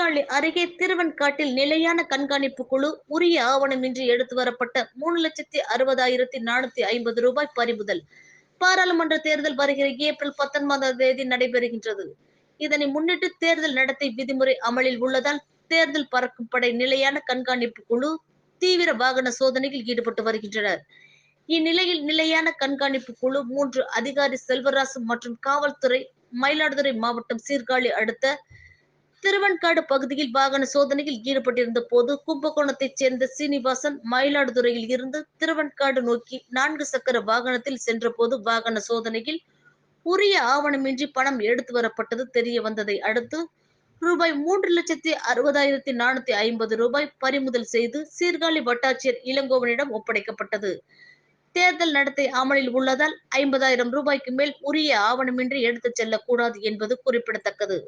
சீர்காழி அருகே திருவன்காட்டில் நிலையான கண்காணிப்பு குழு உரிய ஆவணமின்றி எடுத்து வரப்பட்ட மூணு லட்சத்தி அறுபதாயிரத்தி நானூத்தி ஐம்பது ரூபாய் பறிமுதல். பாராளுமன்ற தேர்தல் வருகிற ஏப்ரல் பத்தொன்பதாம் தேதி நடைபெறுகின்றது. இதனை முன்னிட்டு தேர்தல் நடத்தை விதிமுறை அமலில் உள்ளதால் தேர்தல் பறக்கும் படை நிலையான கண்காணிப்பு குழு தீவிர வாகன சோதனையில் ஈடுபட்டு வருகின்றனர். இந்நிலையில் நிலையான கண்காணிப்பு குழு மூன்று அதிகாரி செல்வராசு மற்றும் காவல்துறை மயிலாடுதுறை மாவட்டம் சீர்காழி அடுத்த திருவன்காடு பகுதியில் வாகன சோதனையில் ஈடுபட்டிருந்த போது கும்பகோணத்தைச் சேர்ந்த சீனிவாசன் மயிலாடுதுறையில் இருந்து திருவன்காடு நோக்கி நான்கு சக்கர வாகனத்தில் சென்றபோது வாகன சோதனையில் உரிய ஆவணமின்றி பணம் எடுத்து வரப்பட்டது தெரிய வந்ததை அடுத்து ரூபாய் மூன்று லட்சத்தி அறுபதாயிரத்தி நானூத்தி ஐம்பது ரூபாய் பறிமுதல் செய்து சீர்காழி வட்டாட்சியர் இளங்கோவனிடம் ஒப்படைக்கப்பட்டது. தேர்தல் நடத்தை அமலில் உள்ளதால் ஐம்பதாயிரம் ரூபாய்க்கு மேல் உரிய ஆவணமின்றி எடுத்துச் செல்லக்கூடாது என்பது குறிப்பிடத்தக்கது.